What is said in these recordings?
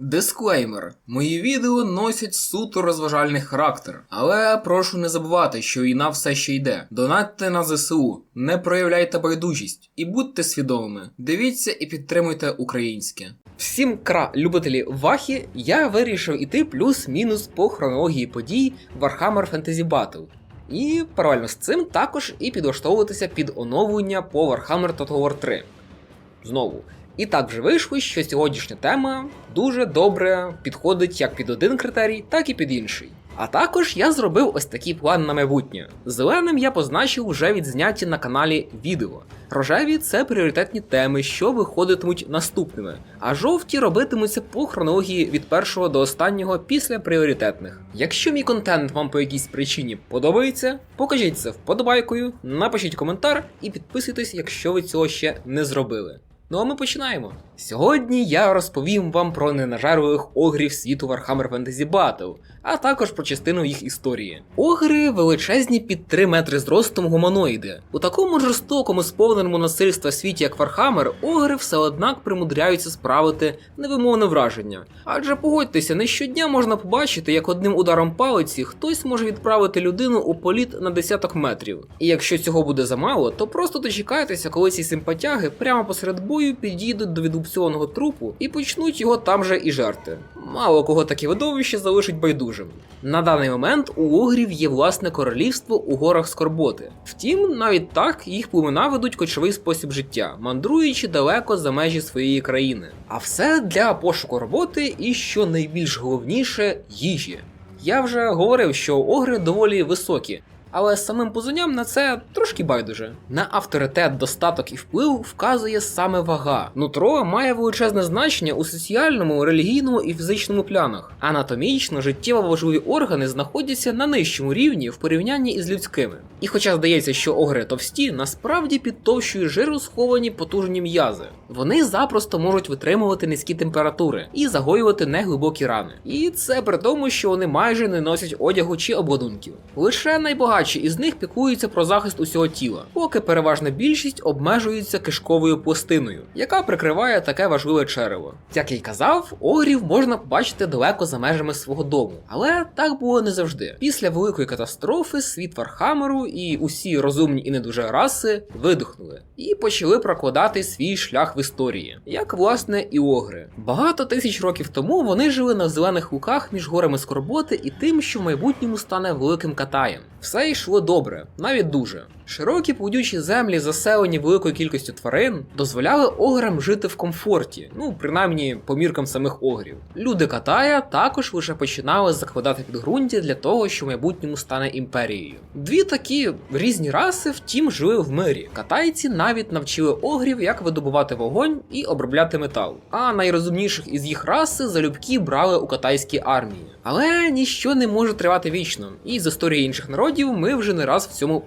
Дисклеймер: мої відео носять суто розважальний характер, але прошу не забувати, що війна все ще йде. Донатьте на ЗСУ, не проявляйте байдужість і будьте свідомими. Дивіться і підтримуйте українське. Всім кра любителі Вахі, я вирішив іти плюс-мінус по хронології подій Warhammer Fantasy Battle. І паралельно з цим також і підлаштовуватися під оновлення по Warhammer Total War 3. Знову. І так вже вийшло, що сьогоднішня тема дуже добре підходить як під один критерій, так і під інший. А також я зробив ось такий план на майбутнє. Зеленим я позначив вже відзняті на каналі відео. Рожеві це пріоритетні теми, що виходитимуть наступними, а жовті робитимуться по хронології від першого до останнього після пріоритетних. Якщо мій контент вам по якійсь причині подобається, покажіть це вподобайкою, напишіть коментар і підписуйтесь, якщо ви цього ще не зробили. Ну а ми починаємо. Сьогодні я розповім вам про ненажерливих огрів світу Warhammer Fantasy Battle, а також про частину їх історії. Огри величезні під 3 метри зростом гуманоїди. У такому жорстокому сповненому насильства світі, як Warhammer, огри все однак примудряються справити невимовне враження. Адже погодьтеся, не щодня можна побачити, як одним ударом палиці хтось може відправити людину у політ на десяток метрів. І якщо цього буде замало, то просто дочекайтеся, коли ці симпатяги прямо посеред бою підійдуть до відупцьованого трупу і почнуть його там же і жерти. Мало кого таке видовище залишить байдужим. На даний момент у огрів є власне королівство у горах Скорботи. Втім, навіть так їх племена ведуть кочовий спосіб життя, мандруючи далеко за межі своєї країни. А все для пошуку роботи і, що найбільш головніше, їжі. Я вже говорив, що огри доволі високі, але самим позуням на це трошки байдуже. На авторитет, достаток і вплив вказує саме вага. Нутро має величезне значення у соціальному, релігійному і фізичному планах. Анатомічно життєво важливі органи знаходяться на нижчому рівні в порівнянні із людськими. І хоча здається, що огри товсті, насправді під товщою жиру сховані потужні м'язи. Вони запросто можуть витримувати низькі температури і загоювати неглибокі рани. І це при тому, що вони майже не носять одягу чи обладунків. Лише найбагатші із них піклуються про захист усього тіла, поки переважна більшість обмежується кишковою пластиною, яка прикриває таке важливе черево. Як я й казав, огрів можна побачити далеко за межами свого дому, але так було не завжди. Після великої катастрофи світ Вархамеру і усі розумні і не дуже раси видихнули і почали прокладати свій шлях в історії, як власне і огри. Багато тисяч років тому вони жили на зелених луках між горами Скорботи і тим, що в майбутньому стане великим Катаєм. Все йшло добре, навіть дуже. Широкі плодючі землі, заселені великою кількістю тварин, дозволяли ограм жити в комфорті, ну принаймні по міркам самих огрів. Люди Катая також лише починали закладати підґрунтя для того, що в майбутньому стане імперією. Дві такі різні раси, втім, жили в мирі. Катайці навіть навчили огрів, як видобувати вогонь і обробляти метал. А найрозумніших із їх раси залюбки брали у катайській армії. Але ніщо не може тривати вічно, і з історії інших народів ми вже не раз в цьому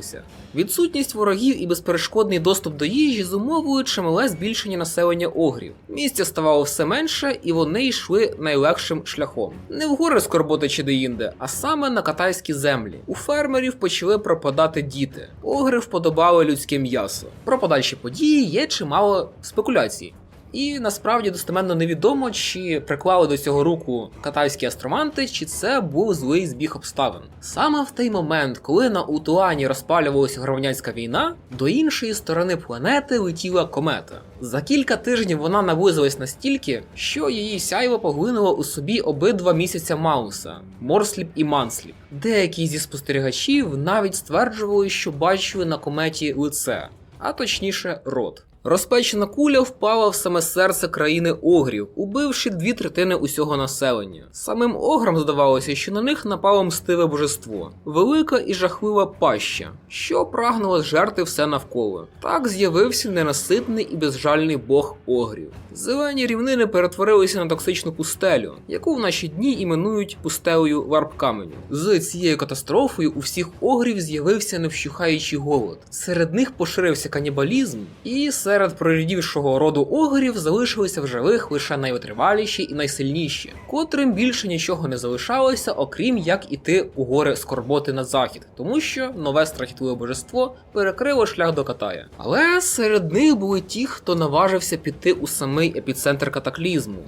пересвідчувалися. Відсутність ворогів і безперешкодний доступ до їжі зумовують чимале збільшення населення огрів. Місця ставало все менше, і вони йшли найлегшим шляхом. Не в гори скорботи чи деінде, а саме на катайські землі. У фермерів почали пропадати діти. Огри вподобали людське м'ясо. Про подальші події є чимало спекуляцій. І насправді достеменно невідомо, чи приклали до цього руку катайські астроманти, чи це був злий збіг обставин. Саме в той момент, коли на Утуані розпалювалася громадянська війна, до іншої сторони планети летіла комета. За кілька тижнів вона наблизилась настільки, що її сяйво поглинуло у собі обидва місяця Мауса Морсліп і Мансліп. Деякі зі спостерігачів навіть стверджували, що бачили на кометі лице, а точніше рот. Розпечена куля впала в саме серце країни огрів, убивши дві третини усього населення. Самим ограм здавалося, що на них напало мстиве божество, велика і жахлива паща, що прагнула зжерти все навколо. Так з'явився ненаситний і безжальний бог огрів. Зелені рівнини перетворилися на токсичну пустелю, яку в наші дні іменують пустелею варп каменю. З цією катастрофою у всіх огрів з'явився невщухаючий голод. Серед них поширився канібалізм, і прорідівшого роду огрів залишилися в живих лише найвитриваліші і найсильніші, котрим більше нічого не залишалося, окрім як іти у гори скорботи на захід, тому що нове страхітливе божество перекрило шлях до Катая. Але серед них були ті, хто наважився піти у самий епіцентр катаклізму.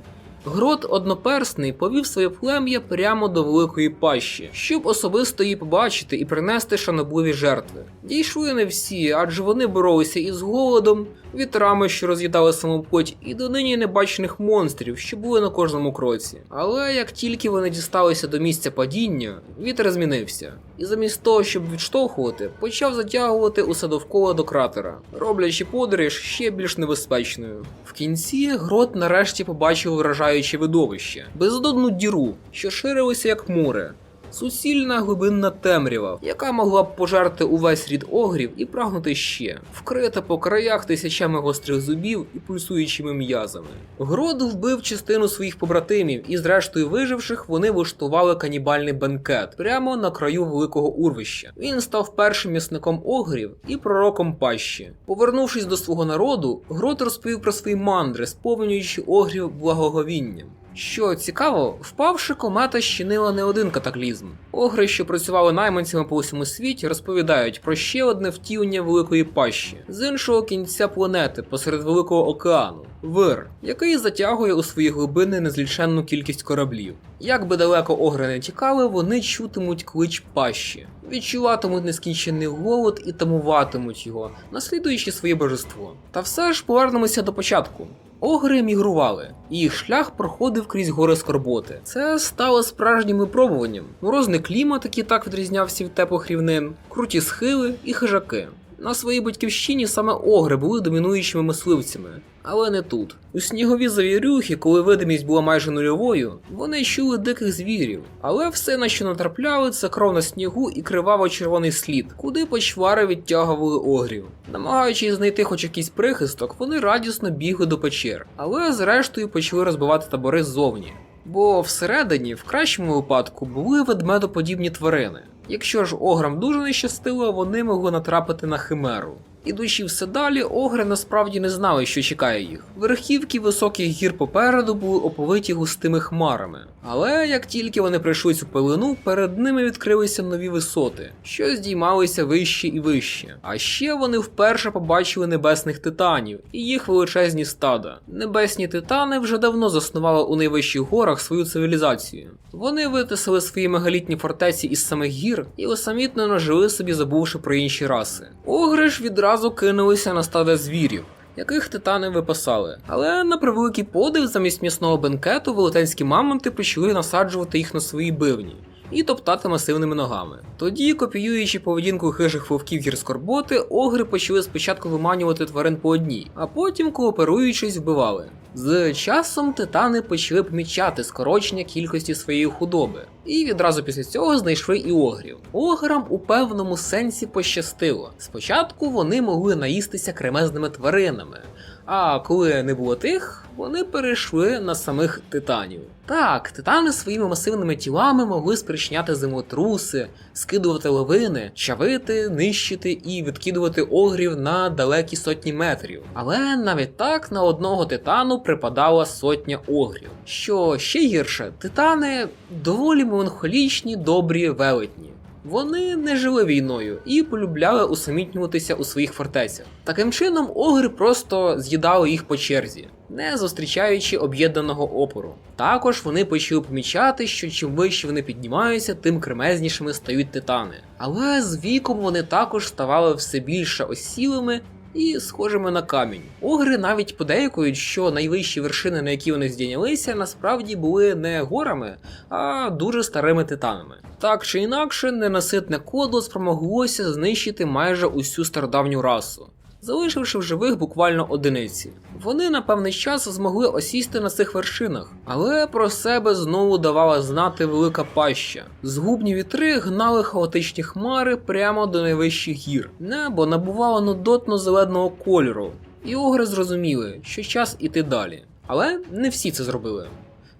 Грот одноперсний повів своє плем'я прямо до великої пащі, щоб особисто її побачити і принести шанобливі жертви. Дійшли не всі, адже вони боролися із голодом, вітрами, що роз'їдали саму і до нині небачених монстрів, що були на кожному кроці. Але як тільки вони дісталися до місця падіння, вітер змінився, і замість того, щоб відштовхувати, почав затягувати усе довкола до кратера, роблячи подорож ще більш небезпечною. В кінці грот нарешті побачив вражаюче видовище, бездонну діру, що ширилося як море. Суцільна глибинна темрява, яка могла б пожерти увесь рід огрів і прагнути ще, вкрита по краях тисячами гострих зубів і пульсуючими м'язами. Грод вбив частину своїх побратимів, і зрештою виживших вони влаштували канібальний бенкет прямо на краю великого урвища. Він став першим м'ясником огрів і пророком пащі. Повернувшись до свого народу, Грод розповів про свої мандри, сповнюючи огрів благоговінням. Що цікаво, впавши, комета щинила не один катаклізм. Огри, що працювали найманцями по усьому світі, розповідають про ще одне втілення великої пащі з іншого кінця планети посеред великого океану вир, який затягує у свої глибини незліченну кількість кораблів. Як би далеко огри не тікали, вони чутимуть клич пащі, відчуватимуть нескінчений голод і тамуватимуть його, наслідуючи своє божество. Та все ж повернемося до початку. Огри мігрували, і їх шлях проходив крізь гори скорботи. Це стало справжнім випробуванням. Морозний клімат, який так відрізнявся від теплих рівнин, круті схили і хижаки. На своїй батьківщині саме огри були домінуючими мисливцями, але не тут. У снігові завірюхи, коли видимість була майже нульовою, вони чули диких звірів, але все, на що натрапляли, це кров на снігу і криваво-червоний слід, куди почвари відтягували огрів. Намагаючись знайти хоч якийсь прихисток, вони радісно бігли до печер, але зрештою почали розбивати табори ззовні. Бо всередині, в кращому випадку, були ведмедоподібні тварини. Якщо ж ограм дуже не щастило, вони могли натрапити на химеру. Ідучи все далі, огри насправді не знали, що чекає їх. Верхівки високих гір попереду були оповиті густими хмарами. Але як тільки вони прийшли цю пилину, перед ними відкрилися нові висоти, що здіймалися вище і вище. А ще вони вперше побачили небесних титанів і їх величезні стада. Небесні титани вже давно заснували у найвищих горах свою цивілізацію. Вони витисали свої мегалітні фортеці із самих гір і усамітнено жили собі, забувши про інші раси. Огри ж відразу кинулися на стада звірів. Яких титани випасали, але на превеликий подив замість м'ясного бенкету велетенські мамонти почали насаджувати їх на свої бивні і топтати масивними ногами. Тоді, копіюючи поведінку хижих вовків гірскорботи, огри почали спочатку виманювати тварин по одній, а потім, кооперуючись, вбивали. З часом титани почали помічати скорочення кількості своєї худоби, і відразу після цього знайшли і огрів. Ограм у певному сенсі пощастило. Спочатку вони могли наїстися кремезними тваринами, а коли не було тих, вони перейшли на самих титанів. Так, титани своїми масивними тілами могли спричиняти землетруси, скидувати лавини, чавити, нищити і відкидувати огрів на далекі сотні метрів. Але навіть так на одного титану припадала сотня огрів. Що ще гірше, титани доволі меланхолічні, добрі велетні. Вони не жили війною і полюбляли усамітнюватися у своїх фортецях. Таким чином, огри просто з'їдали їх по черзі, не зустрічаючи об'єднаного опору. Також вони почали помічати, що чим вище вони піднімаються, тим кремезнішими стають титани. Але з віком вони також ставали все більше осілими і схожими на камінь. Огри навіть подейкують, що найвищі вершини, на які вони здійнялися, насправді були не горами, а дуже старими титанами. Так чи інакше, ненаситне кодло спромоглося знищити майже усю стародавню расу. Залишивши в живих буквально одиниці, вони на певний час змогли осісти на цих вершинах, але про себе знову давала знати велика паща. Згубні вітри гнали хаотичні хмари прямо до найвищих гір. Небо набувало нудотно зеленого кольору, і огри зрозуміли, що час іти далі. Але не всі це зробили.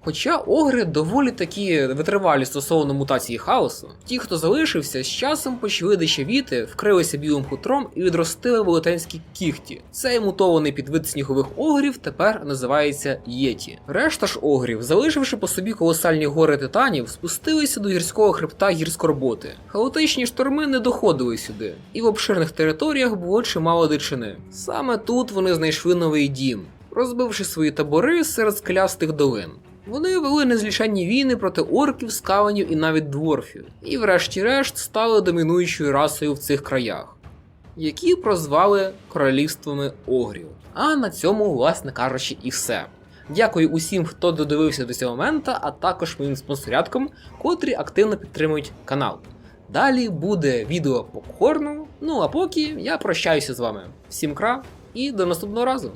Хоча огри доволі такі витривалі стосовно мутації хаосу, ті, хто залишився, з часом почали дешевіти, вкрилися білим хутром і відростили велетенські кіхті. Цей мутований підвид снігових огрів тепер називається єті. Решта ж огрів, залишивши по собі колосальні гори титанів, спустилися до гірського хребта гірскорботи. Хаотичні шторми не доходили сюди, і в обширних територіях було чимало дичини. Саме тут вони знайшли новий дім, розбивши свої табори серед скелястих долин. Вони вели незліченні війни проти орків, скаванів і навіть дворфів, і врешті-решт стали домінуючою расою в цих краях, які прозвали королівствами огрів. А на цьому, власне кажучи, і все. Дякую усім, хто додивився до цього моменту, а також моїм спонсоряткам, котрі активно підтримують канал. Далі буде відео попкорну. Ну а поки я прощаюся з вами. Всім кра і до наступного разу!